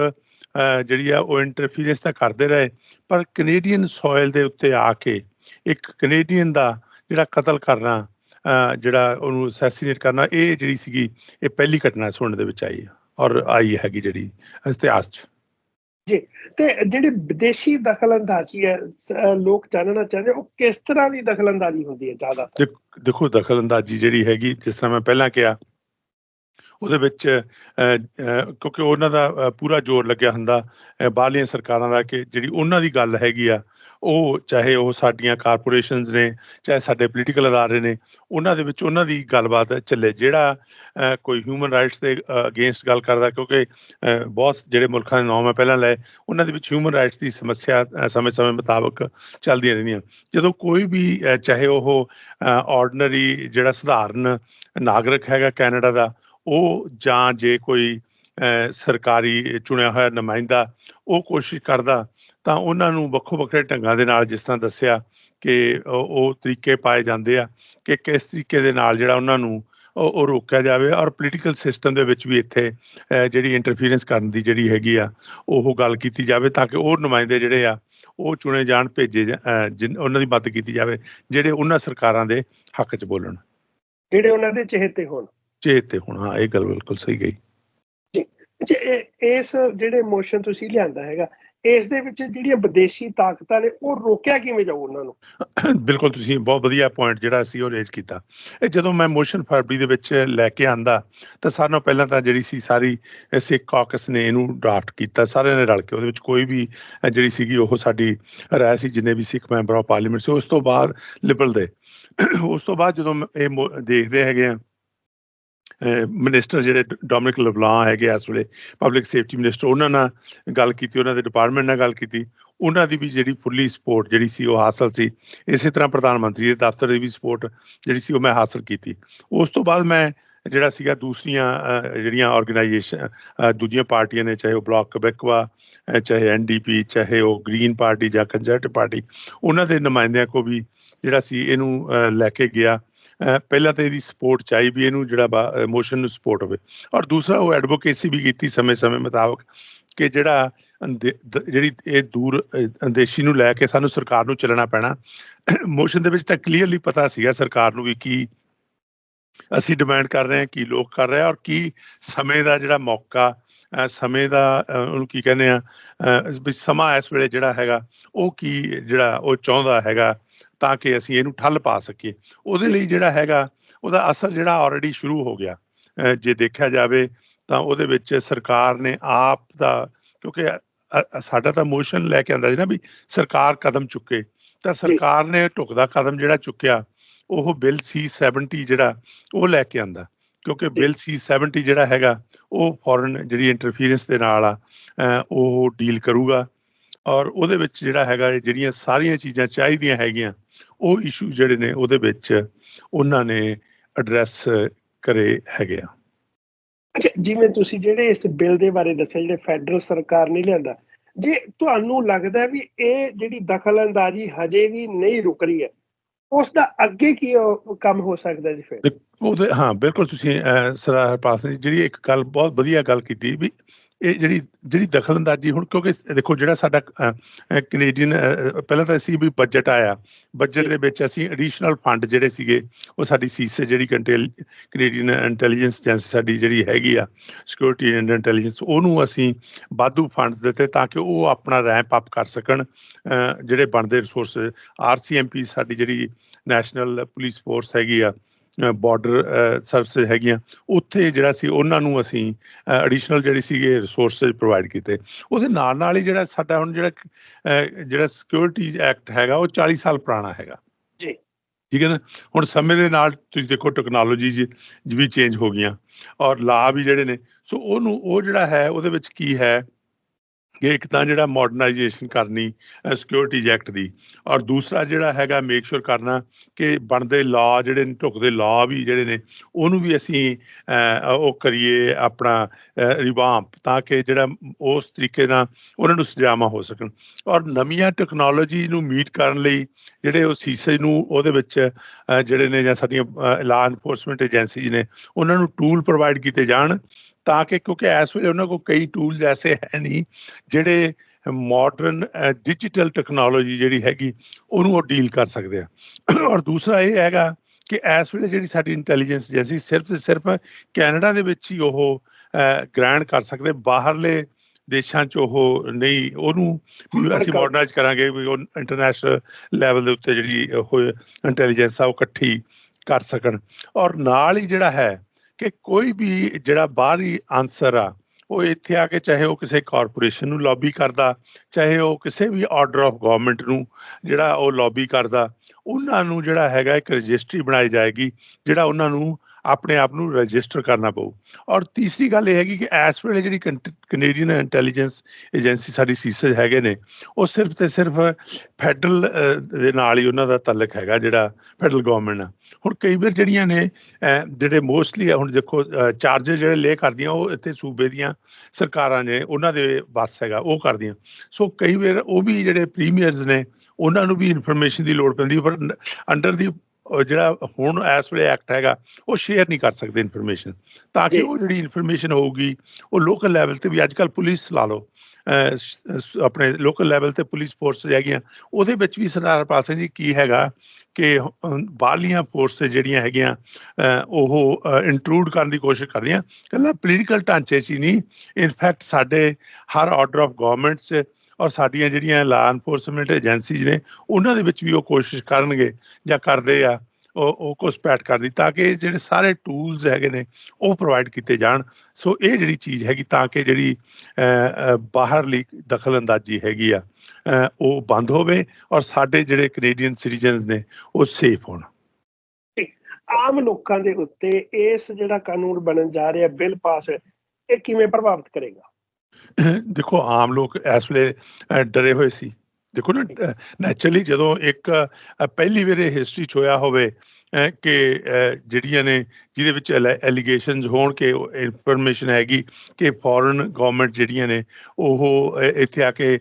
ਜਿਹੜੀ ਆ ਉਹ ਇੰਟਰਫੀਰੈਂਸ ਤਾਂ ਕਰਦੇ ਰਹੇ, ਪਰ ਕੈਨੇਡੀਅਨ ਸੋਇਲ ਦੇ ਉੱਤੇ ਆ ਕੇ ਇੱਕ ਕੈਨੇਡੀਅਨ ਦਾ ਜਿਹੜਾ ਕਤਲ ਕਰਨਾ ਜਿਹੜਾ ਉਹਨੂੰ ਅਸੈਸੀਨੇਟ ਕਰਨਾ, ਇਹ ਜਿਹੜੀ ਸੀਗੀ, ਇਹ ਪਹਿਲੀ ਘਟਨਾ ਸੁਣਨ ਦੇ ਵਿੱਚ ਆਈ ਔਰ ਆਈ ਹੈਗੀ ਜਿਹੜੀ ਇਤਿਹਾਸ 'ਚ। ਜੀ, ਤੇ ਜਿਹੜੀ ਵਿਦੇਸ਼ੀ ਦਖਲਅੰਦਾਜ਼ੀ ਹੈ ਲੋਕ ਜਾਣਨਾ ਚਾਹੁੰਦੇ, ਉਹ ਕਿਸ ਤਰ੍ਹਾਂ ਦੀ ਦਖਲਅੰਦਾਜ਼ੀ ਹੁੰਦੀ ਹੈ ਜ਼ਿਆਦਾ? ਦੇਖੋ, ਦਖਲਅੰਦਾਜ਼ੀ ਜਿਹੜੀ ਹੈਗੀ, ਜਿਸ ਤਰ੍ਹਾਂ ਮੈਂ ਪਹਿਲਾਂ ਕਿਹਾ ਉਹਦੇ ਵਿੱਚ ਕਿਉਂਕਿ ਉਹਨਾਂ ਦਾ ਪੂਰਾ ਜ਼ੋਰ ਲੱਗਿਆ ਹੁੰਦਾ ਬਾਹਰਲੀਆਂ ਸਰਕਾਰਾਂ ਦਾ ਕਿ ਜਿਹੜੀ ਉਹਨਾਂ ਦੀ ਗੱਲ ਹੈਗੀ ਆ, ਉਹ ਚਾਹੇ ਉਹ ਸਾਡੀਆਂ ਕਾਰਪੋਰੇਸ਼ਨਸ ਨੇ, ਚਾਹੇ ਸਾਡੇ ਪੋਲੀਟੀਕਲ ਅਦਾਰੇ ਨੇ, ਉਹਨਾਂ ਦੇ ਵਿੱਚ ਉਹਨਾਂ ਦੀ ਗੱਲਬਾਤ ਚੱਲੇ। ਜਿਹੜਾ ਕੋਈ ਹਿਊਮਨ ਰਾਈਟਸ ਦੇ ਅਗੇਂਸਟ ਗੱਲ ਕਰਦਾ, ਕਿਉਂਕਿ ਬਹੁਤ ਜਿਹੜੇ ਮੁਲਕਾਂ ਦੇ ਨਾਮ ਮੈਂ ਪਹਿਲਾਂ ਲਏ, ਉਹਨਾਂ ਦੇ ਵਿੱਚ ਹਿਊਮਨ ਰਾਈਟਸ ਦੀ ਸਮੱਸਿਆ ਸਮੇਂ-ਸਮੇਂ ਮੁਤਾਬਕ ਚੱਲਦੀਆਂ ਰਹਿੰਦੀਆਂ ਜਦੋਂ ਕੋਈ ਵੀ ਚਾਹੇ ਉਹ ਆਰਡੀਨਰੀ ਜਿਹੜਾ ਸਧਾਰਨ ਨਾਗਰਿਕ ਹੈਗਾ ਕੈਨੇਡਾ ਦਾ ਉਹ ਜਾਂ ਜੇ ਕੋਈ ਸਰਕਾਰੀ ਚੁਣਿਆ ਹੋਇਆ ਨੁਮਾਇੰਦਾ ਉਹ ਕੋਸ਼ਿਸ਼ ਕਰਦਾ, ਤਾਂ ਉਹਨਾਂ ਨੂੰ ਵੱਖੋ ਵੱਖਰੇ ਢੰਗਾਂ ਦੇ ਨਾਲ ਜਿਸ ਤਰ੍ਹਾਂ ਦੱਸਿਆ ਕਿ ਉਹ ਤਰੀਕੇ ਪਾਏ ਜਾਂਦੇ ਆ ਕਿ ਕਿਸ ਤਰੀਕੇ ਦੇ ਨਾਲ ਜਿਹੜਾ ਉਹਨਾਂ ਨੂੰ ਉਹ ਰੋਕਿਆ ਜਾਵੇ ਔਰ ਪੋਲੀਟੀਕਲ ਸਿਸਟਮ ਦੇ ਵਿੱਚ ਵੀ ਇੱਥੇ ਜਿਹੜੀ ਇੰਟਰਫੀਰੈਂਸ ਕਰਨ ਦੀ ਜਿਹੜੀ ਹੈਗੀ ਆ, ਉਹ ਗੱਲ ਕੀਤੀ ਜਾਵੇ ਤਾਂ ਕਿ ਉਹ ਨੁਮਾਇੰਦੇ ਜਿਹੜੇ ਆ, ਉਹ ਚੁਣੇ ਜਾਣ, ਭੇਜੇ ਉਹਨਾਂ ਦੀ ਮਦਦ ਕੀਤੀ ਜਾਵੇ, ਜਿਹੜੇ ਉਹਨਾਂ ਸਰਕਾਰਾਂ ਦੇ ਹੱਕ 'ਚ ਬੋਲਣ। ਜਿਹੜੇ ਉਹਨਾਂ ਦੇ ਚਹੇਤੇ ਹੋਣ। ਚਹੇਤੇ ਹੋਣ ਹਾਂ ਇਹ ਗੱਲ ਬਿਲਕੁਲ ਸਹੀ ਗਈ ਜੀ ਇਸ ਜਿਹੜੇ ਮੋਸ਼ਨ ਤੁਸੀਂ ਲਿਆਂਦਾ ਹੈਗਾ ਇਸ ਦੇ ਵਿੱਚ ਜਿਹੜੀਆਂ ਵਿਦੇਸ਼ੀ ਤਾਕਤਾਂ ਨੇ ਉਹ ਰੋਕਿਆ ਕਿਵੇਂ ਜਾਊ ਉਹਨਾਂ ਨੂੰ? ਬਿਲਕੁਲ ਤੁਸੀਂ ਬਹੁਤ ਵਧੀਆ ਪੁਆਇੰਟ ਜਿਹੜਾ ਸੀ ਉਹ ਰੇਜ਼ ਕੀਤਾ। ਇਹ ਜਦੋਂ ਮੈਂ ਮੋਸ਼ਨ ਫਰਵਰੀ ਦੇ ਵਿੱਚ ਲੈ ਕੇ ਆਂਦਾ ਤਾਂ ਸਾਰਿਆਂ ਨਾਲੋਂ ਪਹਿਲਾਂ ਤਾਂ ਜਿਹੜੀ ਸੀ ਸਾਰੀ ਸਿੱਖ ਕਾਕਸ ਨੇ ਇਹਨੂੰ ਡਰਾਫਟ ਕੀਤਾ ਸਾਰਿਆਂ ਨੇ ਰਲ ਕੇ ਉਹਦੇ ਵਿੱਚ ਕੋਈ ਵੀ ਜਿਹੜੀ ਸੀਗੀ ਉਹ ਸਾਡੀ ਰਾਇ ਸੀ ਜਿੰਨੇ ਵੀ ਸਿੱਖ ਮੈਂਬਰ ਆਫ ਪਾਰਲੀਮੈਂਟ ਸੀ ਉਸ ਤੋਂ ਬਾਅਦ ਲਿਬਰਲ ਦੇ। ਉਸ ਤੋਂ ਬਾਅਦ ਜਦੋਂ ਇਹ ਦੇਖਦੇ ਹੈਗੇ ਆ ਮਿਨਿਸਟਰ ਜਿਹੜੇ ਡੋਮਿਨਿਕ ਲਵਲਾਂ ਹੈਗੇ ਇਸ ਵੇਲੇ ਪਬਲਿਕ ਸੇਫਟੀ ਮਿਨਿਸਟਰ ਉਹਨਾਂ ਨਾਲ ਗੱਲ ਕੀਤੀ, ਉਹਨਾਂ ਦੇ ਡਿਪਾਰਟਮੈਂਟ ਨਾਲ ਗੱਲ ਕੀਤੀ, ਉਹਨਾਂ ਦੀ ਵੀ ਜਿਹੜੀ ਫੁੱਲੀ ਸਪੋਰਟ ਜਿਹੜੀ ਸੀ ਉਹ ਹਾਸਲ ਸੀ। ਇਸੇ ਤਰ੍ਹਾਂ ਪ੍ਰਧਾਨ ਮੰਤਰੀ ਦੇ ਦਫ਼ਤਰ ਦੀ ਵੀ ਸਪੋਰਟ ਜਿਹੜੀ ਸੀ ਉਹ ਮੈਂ ਹਾਸਲ ਕੀਤੀ। ਉਸ ਤੋਂ ਬਾਅਦ ਮੈਂ ਜਿਹੜਾ ਸੀਗਾ ਦੂਸਰੀਆਂ ਜਿਹੜੀਆਂ ਆਰਗੇਨਾਈਜੇਸ਼ਨ ਦੂਜੀਆਂ ਪਾਰਟੀਆਂ ਨੇ, ਚਾਹੇ ਉਹ ਬਲਾਕ ਕਬੈਕਵਾ ਚਾਹੇ ਐਨਡੀਪੀ ਚਾਹੇ ਉਹ ਗ੍ਰੀਨ ਪਾਰਟੀ ਜਾਂ ਕੰਜ਼ਰਵੇਟਿਵ ਪਾਰਟੀ ਉਹਨਾਂ ਦੇ ਨੁਮਾਇੰਦਿਆਂ ਕੋ ਵੀ ਜਿਹੜਾ ਸੀ ਇਹਨੂੰ ਲੈ ਕੇ ਗਿਆ। ਪਹਿਲਾਂ ਤਾਂ ਇਹਦੀ ਸਪੋਰਟ ਚਾਹੀ ਵੀ ਇਹਨੂੰ, ਜਿਹੜਾ ਮੋਸ਼ਨ ਨੂੰ ਸਪੋਰਟ ਹੋਵੇ। ਔਰ ਦੂਸਰਾ, ਉਹ ਐਡਵੋਕੇਸੀ ਵੀ ਕੀਤੀ ਸਮੇਂ-ਸਮੇਂ ਮੁਤਾਬਕ ਕਿ ਜਿਹੜਾ ਜਿਹੜੀ ਇਹ ਦੂਰ ਅੰਦੇਸ਼ੀ ਨੂੰ ਲੈ ਕੇ ਸਾਨੂੰ ਸਰਕਾਰ ਨੂੰ ਚੱਲਣਾ ਪੈਣਾ। ਮੋਸ਼ਨ ਦੇ ਵਿੱਚ ਤਾਂ ਕਲੀਅਰਲੀ ਪਤਾ ਸੀਗਾ ਸਰਕਾਰ ਨੂੰ ਵੀ ਕੀ ਅਸੀਂ ਡਿਮਾਂਡ ਕਰ ਰਹੇ ਹਾਂ, ਕੀ ਲੋਕ ਕਰ ਰਹੇ ਆ ਔਰ ਕੀ ਸਮੇਂ ਦਾ ਜਿਹੜਾ ਮੌਕਾ ਸਮੇਂ ਦਾ ਉਹਨੂੰ ਕੀ ਕਹਿੰਦੇ ਆ ਵੀ ਸਮਾਂ ਇਸ ਵੇਲੇ ਜਿਹੜਾ ਹੈਗਾ, ਉਹ ਕੀ ਜਿਹੜਾ, ਉਹ ਚਾਹੁੰਦਾ ਹੈਗਾ। ਤਾਂ ਕਿ ਅਸੀਂ ਇਹਨੂੰ ਠੱਲ ਪਾ ਸਕੀਏ। ਉਹਦੇ ਲਈ ਜਿਹੜਾ ਹੈਗਾ ਉਹਦਾ ਅਸਰ ਜਿਹੜਾ ਆਲਰੇਡੀ ਸ਼ੁਰੂ ਹੋ ਗਿਆ। ਜੇ ਦੇਖਿਆ ਜਾਵੇ ਤਾਂ ਉਹਦੇ ਵਿੱਚ ਸਰਕਾਰ ਨੇ ਆਪ ਦਾ ਕਿਉਂਕਿ ਸਾਡਾ ਤਾਂ ਮੋਸ਼ਨ ਲੈ ਕੇ ਆਂਦਾ ਸੀ ਨਾ ਵੀ ਸਰਕਾਰ ਕਦਮ ਚੁੱਕੇ। ਤਾਂ ਸਰਕਾਰ ਨੇ ਢੁਕਦਾ ਕਦਮ ਜਿਹੜਾ ਚੁੱਕਿਆ ਉਹ ਬਿੱਲ C70 ਜਿਹੜਾ ਉਹ ਲੈ ਕੇ ਆਂਦਾ। ਕਿਉਂਕਿ ਬਿੱਲ C70 ਜਿਹੜਾ ਹੈਗਾ ਉਹ ਫੋਰਨ ਜਿਹੜੀ ਇੰਟਰਫੀਰੈਂਸ ਦੇ ਨਾਲ ਆ ਉਹ ਡੀਲ ਕਰੂਗਾ। ਔਰ ਉਹਦੇ ਵਿੱਚ ਜਿਹੜਾ ਹੈਗਾ ਜਿਹੜੀਆਂ ਸਾਰੀਆਂ ਚੀਜ਼ਾਂ ਚਾਹੀਦੀਆਂ ਹੈਗੀਆਂ ਉਹ ਇਸ਼ੂ ਜਿਹੜੇ ਨੇ ਉਹਦੇ ਵਿੱਚ ਉਹਨਾਂ ਨੇ ਐਡਰੈਸ ਕਰੇ ਹੈਗੇ ਆ। ਅੱਛਾ ਜਿਵੇਂ ਤੁਸੀਂ ਜਿਹੜੇ ਇਸ ਬਿੱਲ ਦੇ ਬਾਰੇ ਦੱਸਿਆ ਜਿਹੜੇ ਫੈਡਰਲ ਸਰਕਾਰ ਨੇ ਲਿਆਂਦਾ ਜੇ ਤੁਹਾਨੂੰ ਲੱਗਦਾ ਵੀ ਇਹ ਜਿਹੜੀ ਦਖਲਅੰਦਾਜ਼ੀ ਹਜੇ ਵੀ ਨਹੀਂ ਰੁਕ ਰਹੀ ਹੈ ਉਸ ਦਾ ਅੱਗੇ ਕੀ ਕੰਮ ਹੋ ਸਕਦਾ ਜੀ ਫਿਰ? ਉਹਦੇ ਹਾਂ ਬਿਲਕੁਲ ਤੁਸੀਂ ਸਿੰਘ ਜੀ, ਜਿਹੜੀ ਇੱਕ ਗੱਲ ਬਹੁਤ ਵਧੀਆ ਗੱਲ ਕੀਤੀ ਵੀ ਇਹ ਜਿਹੜੀ ਜਿਹੜੀ ਦਖਲਅੰਦਾਜ਼ੀ ਹੁਣ ਕਿਉਂਕਿ ਦੇਖੋ ਜਿਹੜਾ ਸਾਡਾ ਕੈਨੇਡੀਅਨ ਪਹਿਲਾਂ ਤਾਂ ਅਸੀਂ ਵੀ ਬਜਟ ਆਇਆ। ਬਜਟ ਦੇ ਵਿੱਚ ਅਸੀਂ ਐਡੀਸ਼ਨਲ ਫੰਡ ਜਿਹੜੇ ਸੀਗੇ, ਉਹ ਸਾਡੀ ਸੀਸੇ ਜਿਹੜੀ ਕੈਨੇਡੀਅਨ ਇੰਟੈਲੀਜੈਂਸ ਏਜੰਸੀ ਸਾਡੀ ਜਿਹੜੀ ਹੈਗੀ ਆ ਸਿਕਿਉਰਿਟੀ ਐਂਡ ਇੰਟੈਲੀਜੈਂਸ ਉਹਨੂੰ ਅਸੀਂ ਵਾਧੂ ਫੰਡ ਦਿੱਤੇ ਤਾਂ ਕਿ ਉਹ ਆਪਣਾ ਰੈਂਪ ਅਪ ਕਰ ਸਕਣ ਜਿਹੜੇ ਬਣਦੇ ਰਿਸੋਰਸ ਆਰਸੀਐਮਪੀ ਸਾਡੀ ਜਿਹੜੀ ਨੈਸ਼ਨਲ ਪੁਲਿਸ ਫੋਰਸ ਹੈਗੀ ਆ ਬਾਰਡਰ ਸਰਵਿਸ ਹੈਗੀਆਂ। ਉੱਥੇ ਜਿਹੜਾ ਸੀ ਉਹਨਾਂ ਨੂੰ ਅਸੀਂ ਐਡੀਸ਼ਨਲ ਜਿਹੜੀ ਸੀਗੇ ਰਿਸੋਰਸਸ ਪ੍ਰੋਵਾਈਡ ਕੀਤੇ। ਉਹਦੇ ਨਾਲ ਨਾਲ ਹੀ ਜਿਹੜਾ ਸਾਡਾ ਹੁਣ ਜਿਹੜਾ ਜਿਹੜਾ ਸਿਕਿਉਰਿਟੀ ਐਕਟ ਹੈਗਾ ਉਹ 40 ਸਾਲ ਪੁਰਾਣਾ ਹੈਗਾ। ਜੀ। ਠੀਕ ਹੈ ਨਾ? ਹੁਣ ਸਮੇਂ ਦੇ ਨਾਲ ਤੁਸੀਂ ਦੇਖੋ ਟੈਕਨੋਲੋਜੀ ਜੀ ਵੀ ਚੇਂਜ ਹੋ ਗਈਆਂ। ਔਰ ਲਾ ਵੀ ਜਿਹੜੇ ਨੇ ਸੋ ਉਹਨੂੰ ਉਹ ਜਿਹੜਾ ਹੈ ਉਹਦੇ ਵਿੱਚ ਕੀ ਹੈ? ਕਿ ਇੱਕ ਤਾਂ ਜਿਹੜਾ ਮਾਡਰਨਾਈਜੇਸ਼ਨ ਕਰਨੀ ਸਿਕਿਉਰਿਟੀ ਐਕਟ ਦੀ ਔਰ ਦੂਸਰਾ ਜਿਹੜਾ ਹੈਗਾ ਮੇਕ ਸ਼ੋਰ ਕਰਨਾ ਕਿ ਬਣਦੇ ਲਾ ਜਿਹੜੇ ਨੇ, ਢੁਕਦੇ ਲਾ ਵੀ ਜਿਹੜੇ ਨੇ, ਉਹਨੂੰ ਵੀ ਅਸੀਂ ਉਹ ਕਰੀਏ ਆਪਣਾ ਰਿਵਾਂਪ ਤਾਂ ਕਿ ਜਿਹੜਾ ਉਸ ਤਰੀਕੇ ਨਾਲ ਉਹਨਾਂ ਨੂੰ ਸਜ਼ਾਵਾਂ ਹੋ ਸਕਣ। ਔਰ ਨਵੀਆਂ ਟੈਕਨੋਲੋਜੀ ਨੂੰ ਮੀਟ ਕਰਨ ਲਈ ਜਿਹੜੇ ਉਹ ਸੀਸੇ ਨੂੰ ਉਹਦੇ ਵਿੱਚ ਜਿਹੜੇ ਨੇ ਜਾਂ ਸਾਡੀਆਂ ਲਾ ਐਨਫੋਰਸਮੈਂਟ ਏਜੰਸੀਜ਼ ਨੇ, ਉਹਨਾਂ ਨੂੰ ਟੂਲ ਪ੍ਰੋਵਾਈਡ ਕੀਤੇ ਜਾਣ ਤਾਂ ਕਿ ਕਿਉਂਕਿ ਇਸ ਵੇਲੇ ਉਹਨਾਂ ਕੋਲ ਕਈ ਟੂਲ ਐਸੇ ਹੈ ਨਹੀਂ ਜਿਹੜੇ ਮਾਡਰਨ ਡਿਜੀਟਲ ਟੈਕਨੋਲੋਜੀ ਜਿਹੜੀ ਹੈਗੀ ਉਹਨੂੰ ਉਹ ਡੀਲ ਕਰ ਸਕਦੇ ਆ। ਔਰ ਦੂਸਰਾ ਇਹ ਹੈਗਾ ਕਿ ਇਸ ਵੇਲੇ ਜਿਹੜੀ ਸਾਡੀ ਇੰਟੈਲੀਜੈਂਸ ਏਜੰਸੀ ਸਿਰਫ ਤੇ ਸਿਰਫ ਕੈਨੇਡਾ ਦੇ ਵਿੱਚ ਹੀ ਉਹ ਗ੍ਰਾਂਟ ਕਰ ਸਕਦੇ ਬਾਹਰਲੇ ਦੇਸ਼ਾਂ 'ਚ ਉਹ ਨਹੀਂ ਉਹਨੂੰ ਅਸੀਂ ਮਾਡਰਨਾਈਜ਼ ਕਰਾਂਗੇ ਵੀ ਉਹ ਇੰਟਰਨੈਸ਼ਨਲ ਲੈਵਲ ਦੇ ਉੱਤੇ ਜਿਹੜੀ ਉਹ ਇੰਟੈਲੀਜੈਂਸ ਆ ਉਹ ਇਕੱਠੀ ਕਰ ਸਕਣ। ਔਰ ਨਾਲ ਹੀ ਜਿਹੜਾ ਹੈ ਕਿ ਕੋਈ ਵੀ ਜਿਹੜਾ ਬਾਹਰੀ ਆਨਸਰ ਆ, ਉਹ ਇੱਥੇ ਆ ਕੇ ਚਾਹੇ ਉਹ ਕਿਸੇ ਕਾਰਪੋਰੇਸ਼ਨ ਨੂੰ ਲੌਬੀ ਕਰਦਾ, ਚਾਹੇ ਉਹ ਕਿਸੇ ਵੀ ਆਰਡਰ ਆਫ ਗਵਰਨਮੈਂਟ ਨੂੰ ਜਿਹੜਾ ਉਹ ਲੌਬੀ ਕਰਦਾ, ਉਹਨਾਂ ਨੂੰ ਜਿਹੜਾ ਹੈਗਾ ਇੱਕ ਰਜਿਸਟਰੀ ਬਣਾਈ ਜਾਏਗੀ, ਜਿਹੜਾ ਉਹਨਾਂ ਨੂੰ ਆਪਣੇ ਆਪ ਨੂੰ ਰਜਿਸਟਰ ਕਰਨਾ ਪਊ। ਔਰ ਤੀਸਰੀ ਗੱਲ ਇਹ ਹੈਗੀ ਕਿ ਇਸ ਵੇਲੇ ਜਿਹੜੀ ਕੈਨੇਡੀਅਨ ਇੰਟੈਲੀਜੈਂਸ ਏਜੰਸੀ ਸਾਡੀ ਸੀਸਜ ਹੈਗੇ ਨੇ, ਉਹ ਸਿਰਫ ਤੇ ਸਿਰਫ ਫੈਡਰਲ ਦੇ ਨਾਲ ਹੀ ਉਹਨਾਂ ਦਾ ਤਾਲੁਕ ਹੈਗਾ ਜਿਹੜਾ ਫੈਡਰਲ ਗਵਰਨਮੈਂਟ ਨਾਲ। ਹੁਣ ਕਈ ਵਾਰ ਜਿਹੜੀਆਂ ਨੇ ਜਿਹੜੇ ਮੋਸਟਲੀ ਹੁਣ ਦੇਖੋ ਚਾਰਜਰ ਜਿਹੜੇ ਲੇ ਕਰਦੀਆਂ, ਉਹ ਇੱਥੇ ਸੂਬੇ ਦੀਆਂ ਸਰਕਾਰਾਂ ਨੇ, ਉਹਨਾਂ ਦੇ ਬਸ ਹੈਗਾ, ਉਹ ਕਰਦੀਆਂ। ਸੋ ਕਈ ਵਾਰ ਉਹ ਵੀ ਜਿਹੜੇ ਪ੍ਰੀਮੀਅਰਸ ਨੇ, ਉਹਨਾਂ ਨੂੰ ਵੀ ਇਨਫੋਰਮੇਸ਼ਨ ਦੀ ਲੋੜ ਪੈਂਦੀ, ਪਰ ਅੰਡਰ ਦੀ ਜਿਹੜਾ ਹੁਣ ਇਸ ਵੇਲੇ ਐਕਟ ਹੈਗਾ ਉਹ ਸ਼ੇਅਰ ਨਹੀਂ ਕਰ ਸਕਦੇ ਇਨਫੋਰਮੇਸ਼ਨ ਤਾਂ ਕਿ। ਉਹ ਜਿਹੜੀ ਇਨਫੋਰਮੇਸ਼ਨ ਹੋਊਗੀ ਉਹ ਲੋਕਲ ਲੈਵਲ ਤੇ ਵੀ ਅੱਜ ਕੱਲ ਪੁਲਿਸ ਲਾ ਲਓ। ਆਪਣੇ ਲੋਕਲ ਲੈਵਲ ਤੇ ਪੁਲਿਸ ਫੋਰਸ ਹੈਗੀਆਂ ਉਹਦੇ ਵਿੱਚ ਵੀ ਸਰਦਾਰ ਹਰਪਾਲ ਸਿੰਘ ਜੀ ਕੀ ਹੈਗਾ ਕਿ ਬਾਹਰਲੀਆਂ ਫੋਰਸ ਜਿਹੜੀਆਂ ਹੈਗੀਆਂ ਉਹ ਇੰਟਰੂਡ ਕਰਨ ਦੀ ਕੋਸ਼ਿਸ਼ ਕਰਦੀਆਂ। ਕੱਲਾ ਪੋਲੀਟੀਕਲ ਢਾਂਚੇ 'ਚ ਹੀ ਨਹੀਂ। ਇਨਫੈਕਟ ਸਾਡੇ ਹਰ ਆਰਡਰ ਆਫ ਗਵਰਨਮੈਂਟ 'ਚ ਔਰ ਸਾਡੀਆਂ ਜਿਹੜੀਆਂ ਲਾ ਐਨਫੋਰਸਮੈਂਟ ਏਜੰਸੀਜ਼ ਨੇ, ਉਹਨਾਂ ਦੇ ਵਿੱਚ ਵੀ ਉਹ ਕੋਸ਼ਿਸ਼ ਕਰਨਗੇ ਜਾਂ ਕਰਦੇ ਆ, ਉਹ ਉਹ ਘੁਸਪੈਠ ਕਰਦੀ ਤਾਂ ਕਿ ਜਿਹੜੇ ਸਾਰੇ ਟੂਲਸ ਹੈਗੇ ਨੇ, ਉਹ ਪ੍ਰੋਵਾਈਡ ਕੀਤੇ ਜਾਣ। ਸੋ ਇਹ ਜਿਹੜੀ ਚੀਜ਼ ਹੈਗੀ ਤਾਂ ਕਿ ਜਿਹੜੀ ਬਾਹਰਲੀ ਦਖਲਅੰਦਾਜ਼ੀ ਹੈਗੀ ਆ ਉਹ ਬੰਦ ਹੋਵੇ ਔਰ ਸਾਡੇ ਜਿਹੜੇ ਕੈਨੇਡੀਅਨ ਸਿਟੀਜ਼ਨਸ ਨੇ, ਉਹ ਸੇਫ ਹੋਣ। ਆਮ ਲੋਕਾਂ ਦੇ ਉੱਤੇ ਇਸ ਜਿਹੜਾ ਕਾਨੂੰਨ ਬਣਨ ਜਾ ਰਿਹਾ, ਬਿੱਲ ਪਾਸ ਇਹ ਕਿਵੇਂ ਪ੍ਰਭਾਵਿਤ ਕਰੇਗਾ? ਦੇਖੋ, ਆਮ ਲੋਕ ਇਸ ਵੇਲੇ ਡਰੇ ਹੋਏ ਸੀ। ਦੇਖੋ ਨਾ ਨੈਚੁਰਲੀ ਜਦੋਂ ਇੱਕ ਪਹਿਲੀ ਵਾਰ ਹਿਸਟਰੀ ਚ ਹੋਇਆ ਹੋਵੇ ਕਿ ਜਿਹੜੀਆਂ ਨੇ, ਜਿਹਦੇ ਵਿੱਚ ਐਲੀਗੇਸ਼ਨਸ ਹੋਣ ਕਿ ਇਨਫੋਰਮੇਸ਼ਨ ਹੈਗੀ ਕਿ ਫੋਰਨ ਗਵਰਨਮੈਂਟ ਜਿਹੜੀਆਂ ਨੇ, ਉਹ ਇੱਥੇ ਆ ਕੇ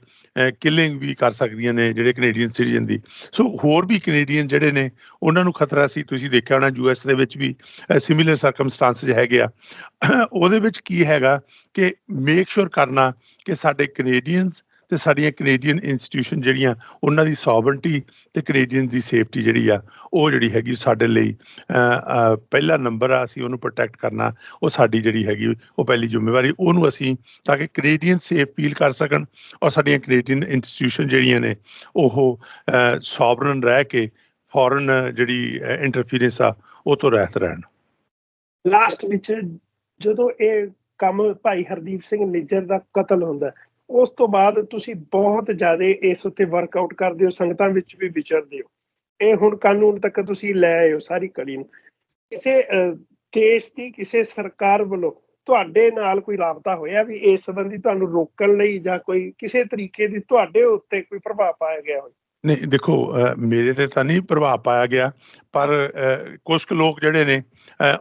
ਕਿਲਿੰਗ ਵੀ ਕਰ ਸਕਦੀਆਂ ਨੇ ਜਿਹੜੇ ਕੈਨੇਡੀਅਨ ਸਿਟੀਜ਼ਨ ਦੀ। ਸੋ ਹੋਰ ਵੀ ਕੈਨੇਡੀਅਨ ਜਿਹੜੇ ਨੇ, ਉਹਨਾਂ ਨੂੰ ਖਤਰਾ ਸੀ, ਤੁਸੀਂ ਦੇਖਿਆ ਹੋਣਾ ਯੂਐਸ ਦੇ ਵਿੱਚ ਵੀ ਸਿਮਿਲਰ ਸਰਕਮਸਟੈਂਸਸ ਹੈਗੇ ਆ। ਉਹਦੇ ਵਿੱਚ ਕੀ ਹੈਗਾ ਕਿ ਮੇਕ ਸ਼ੋਰ ਕਰਨਾ ਕਿ ਸਾਡੇ ਕੈਨੇਡੀਅਨਸ ਤੇ ਸਾਡੀਆਂ ਕੈਨੇਡੀਅਨ ਇੰਸਟੀਟਿਊਸ਼ਨ ਜਿਹੜੀਆਂ, ਉਹਨਾਂ ਦੀ ਸੋਵਰਨਟੀ ਤੇ ਕੈਨੇਡੀਅਨ ਦੀ ਸੇਫਟੀ ਜਿਹੜੀ ਆ, ਉਹ ਜਿਹੜੀ ਹੈਗੀ ਸਾਡੇ ਲਈ ਪਹਿਲਾ ਨੰਬਰ ਆ, ਅਸੀਂ ਉਹਨੂੰ ਪ੍ਰੋਟੈਕਟ ਕਰਨਾ, ਉਹ ਸਾਡੀ ਜਿਹੜੀ ਹੈਗੀ, ਉਹ ਪਹਿਲੀ ਜ਼ਿੰਮੇਵਾਰੀ, ਉਹਨੂੰ ਅਸੀਂ ਤਾਂ ਕਿ ਕੈਨੇਡੀਅਨ ਸੇਫ ਫੀਲ ਕਰ ਸਕਣ, ਔਰ ਸਾਡੀਆਂ ਕੈਨੇਡੀਅਨ ਇੰਸਟੀਟਿਊਸ਼ਨ ਜਿਹੜੀਆਂ ਨੇ, ਉਹ ਸੋਵਰਨ ਰਹਿ ਕੇ ਫੋਰਨ ਜਿਹੜੀ ਇੰਟਰਫੀਰੈਂਸ ਆ, ਉਹ ਤੋਂ ਰਹਿਤ ਰਹਿਣ। ਲਾਸਟ ਵਿੱਚ ਜਦੋਂ ਇਹ ਕੰਮ ਭਾਈ ਹਰਦੀਪ ਸਿੰਘ ਨਿੱਜਰ ਦਾ ਕਤਲ ਹੁੰਦਾ ਉਸ ਤੋਂ ਬਾਅਦ ਤੁਸੀਂ ਬਹੁਤ ਜ਼ਿਆਦਾ ਇਸ ਉੱਤੇ ਵਰਕਆਊਟ ਕਰਦੇ ਹੋ ਸੰਗਤਾਂ ਵਿੱਚ ਵੀ ਵਿਚਰਦੇ ਹੋ। ਇਹ ਹੁਣ ਕਾਨੂੰਨ ਤੱਕ ਤੁਸੀਂ ਲੈ ਆਏ ਹੋ ਸਾਰੀ ਕੜੀ ਨੂੰ। ਕਿਸੇ ਅਹ, ਦੇਸ਼ ਦੀ ਕਿਸੇ ਸਰਕਾਰ ਵੱਲੋਂ ਤੁਹਾਡੇ ਨਾਲ ਕੋਈ ਰਾਬਤਾ ਹੋਇਆ ਵੀ ਇਸ ਸੰਬੰਧੀ ਤੁਹਾਨੂੰ ਰੋਕਣ ਲਈ ਜਾਂ ਕੋਈ ਕਿਸੇ ਤਰੀਕੇ ਦੀ ਤੁਹਾਡੇ ਉੱਤੇ ਕੋਈ ਪ੍ਰਭਾਵ ਪਾਇਆ ਗਿਆ ਹੋਵੇ? ਨਹੀਂ ਦੇਖੋ ਮੇਰੇ ਤੇ ਤਾਂ ਨਹੀਂ ਪ੍ਰਭਾਵ ਪਾਇਆ ਗਿਆ ਪਰ ਅ, ਕੁਝ ਕੁ ਲੋਕ ਜਿਹੜੇ ਨੇ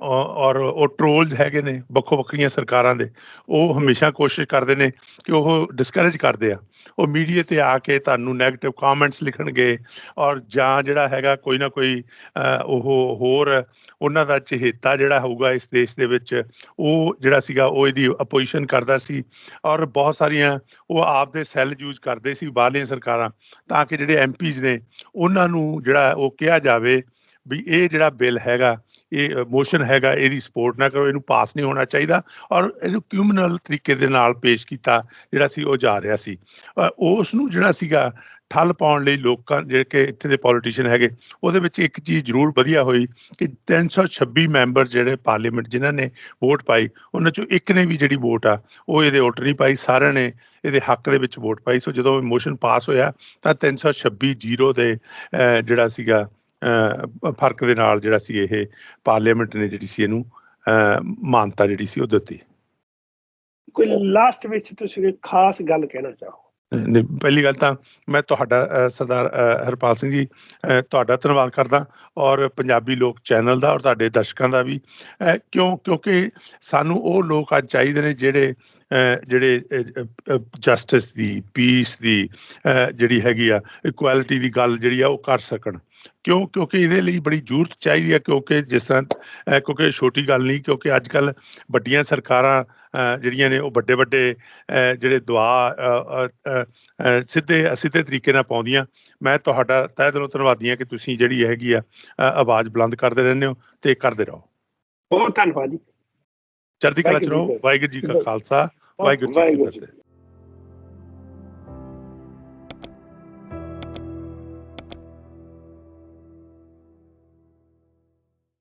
ਔਰ ਉਹ ਟ੍ਰੋਲਸ ਹੈਗੇ ਨੇ ਵੱਖੋ ਵੱਖਰੀਆਂ ਸਰਕਾਰਾਂ ਦੇ ਉਹ ਹਮੇਸ਼ਾ ਕੋਸ਼ਿਸ਼ ਕਰਦੇ ਨੇ ਕਿ ਉਹ ਡਿਸਕਰੇਜ ਕਰਦੇ ਆ। ਉਹ ਮੀਡੀਆ ਤੇ ਆ ਕੇ ਤੁਹਾਨੂੰ 네ਗੇਟਿਵ ਕਮੈਂਟਸ ਲਿਖਣਗੇ ਔਰ ਜਾਂ ਜਿਹੜਾ ਹੈਗਾ ਕੋਈ ਨਾ ਕੋਈ ਉਹ ਹੋਰ ਉਹਨਾਂ ਦਾ ਚਹੇਤਾ ਜਿਹੜਾ ਹੋਊਗਾ ਇਸ ਦੇਸ਼ ਦੇ ਵਿੱਚ, ਉਹ ਜਿਹੜਾ ਸੀਗਾ, ਉਹ ਇਹਦੀ ਆਪੋਜੀਸ਼ਨ ਕਰਦਾ ਸੀ ਔਰ ਬਹੁਤ ਸਾਰੀਆਂ ਉਹ ਆਪ ਦੇ ਸੈੱਲ ਯੂਜ਼ ਕਰਦੇ ਸੀ ਬਾਹਰਲੀਆਂ ਸਰਕਾਰਾਂ ਤਾਂ ਕਿ ਜਿਹੜੇ ਐਮਪੀਜ਼ ਨੇ ਉਹਨਾਂ ਨੂੰ ਜਿਹੜਾ ਉਹ ਕਿਹਾ ਜਾਵੇ ਵੀ ਇਹ ਜਿਹੜਾ ਬਿੱਲ ਹੈਗਾ, ਇਹ ਮੋਸ਼ਨ ਹੈਗਾ, ਇਹਦੀ ਸਪੋਰਟ ਨਾ ਕਰੋ, ਇਹਨੂੰ ਪਾਸ ਨਹੀਂ ਹੋਣਾ ਚਾਹੀਦਾ ਔਰ ਇਹਨੂੰ ਕਿਊਮਨਲ ਤਰੀਕੇ ਦੇ ਨਾਲ ਪੇਸ਼ ਕੀਤਾ ਜਿਹੜਾ ਸੀ, ਉਹ ਜਾ ਰਿਹਾ ਸੀ। ਉਸ ਨੂੰ ਜਿਹੜਾ ਸੀਗਾ ਠੱਲ ਪਾਉਣ ਲਈ ਲੋਕਾਂ ਜਿਹੜੇ ਕਿ ਇੱਥੇ ਦੇ ਪੋਲੀਟੀਸ਼ੀਅਨ ਹੈਗੇ, ਉਹਦੇ ਵਿੱਚ ਇੱਕ ਚੀਜ਼ ਜ਼ਰੂਰ ਵਧੀਆ ਹੋਈ ਕਿ 326 ਮੈਂਬਰ ਜਿਹੜੇ ਪਾਰਲੀਮੈਂਟ ਜਿਨ੍ਹਾਂ ਨੇ ਵੋਟ ਪਾਈ, ਉਹਨਾਂ ਚੋਂ ਇੱਕ ਨੇ ਵੀ ਜਿਹੜੀ ਵੋਟ ਆ, ਉਹ ਇਹਦੇ ਵੋਟ ਨਹੀਂ ਪਾਈ, ਸਾਰਿਆਂ ਨੇ ਇਹਦੇ ਹੱਕ ਦੇ ਵਿੱਚ ਵੋਟ ਪਾਈ। ਸੋ ਜਦੋਂ ਮੋਸ਼ਨ ਪਾਸ ਹੋਇਆ, ਤਾਂ 326 ਜ਼ੀਰੋ ਦੇ ਜਿਹੜਾ ਸੀਗਾ ਫ਼ਰਕ ਦੇ ਨਾਲ ਜਿਹੜਾ ਸੀ ਇਹ ਪਾਰਲੀਮੈਂਟ ਨੇ ਜਿਹੜੀ ਸੀ ਇਹਨੂੰ ਮਾਨਤਾ ਜਿਹੜੀ ਸੀ ਉਹ ਦਿੱਤੀ। ਕੋਈ ਲਾਸਟ ਵਿੱਚ ਤੁਸੀਂ ਖਾਸ ਗੱਲ ਕਹਿਣਾ ਚਾਹੋ? ਪਹਿਲੀ ਗੱਲ ਤਾਂ ਮੈਂ ਤੁਹਾਡਾ ਸਰਦਾਰ ਹਰਪਾਲ ਸਿੰਘ ਜੀ ਤੁਹਾਡਾ ਧੰਨਵਾਦ ਕਰਦਾ ਔਰ ਪੰਜਾਬੀ ਲੋਕ ਚੈਨਲ ਦਾ ਔਰ ਤੁਹਾਡੇ ਦਰਸ਼ਕਾਂ ਦਾ ਵੀ। ਕਿਉਂ, ਕਿਉਂਕਿ ਸਾਨੂੰ ਉਹ ਲੋਕ ਅੱਜ ਚਾਹੀਦੇ ਨੇ ਜਿਹੜੇ ਜਿਹੜੇ ਜਸਟਿਸ ਦੀ, ਪੀਸ ਦੀ ਜਿਹੜੀ ਹੈਗੀ ਆ, ਇਕੁਐਲਿਟੀ ਦੀ ਗੱਲ ਜਿਹੜੀ ਆ ਉਹ ਕਰ ਸਕਣ। ਕਿਉਂ? ਕਿਉਂਕਿ ਇਹਦੇ ਲਈ ਬੜੀ ਜ਼ਰੂਰਤ ਚਾਹੀਦੀ ਆ ਕਿਉਂਕਿ ਜਿਸ ਤਰ੍ਹਾਂ ਕਿਉਂਕਿ ਛੋਟੀ ਗੱਲ ਨਹੀਂ ਕਿਉਂਕਿ ਅੱਜ ਕੱਲ ਵੱਡੀਆਂ ਸਰਕਾਰਾਂ ਜਿਹੜੀਆਂ ਨੇ ਉਹ ਵੱਡੇ ਵੱਡੇ ਜਿਹੜੇ ਅ, ਸਿੱਧੇ ਸਿੱਧੇ ਤਰੀਕੇ ਨਾਲ ਪਾਉਂਦੀਆਂ। ਮੈਂ ਤੁਹਾਡਾ ਤਹਿ ਦਿਲੋਂ ਧੰਨਵਾਦੀ ਹਾਂ ਕਿ ਤੁਸੀਂ ਜਿਹੜੀ ਹੈਗੀ ਆ ਆਵਾਜ਼ ਬੁਲੰਦ ਕਰਦੇ ਰਹਿੰਦੇ ਹੋ ਤੇ ਕਰਦੇ ਰਹੋ। ਬਹੁਤ ਧੰਨਵਾਦ ਜੀ। ਚੜ੍ਹਦੀ ਕਲਾ ਚ ਰਹੋ। ਵਾਹਿਗੁਰੂ ਜੀ ਕਾ ਖਾਲਸਾ। ਵਾਹਿਗੁਰੂ ਜੀ ਕੀ ਫਤਿਹ।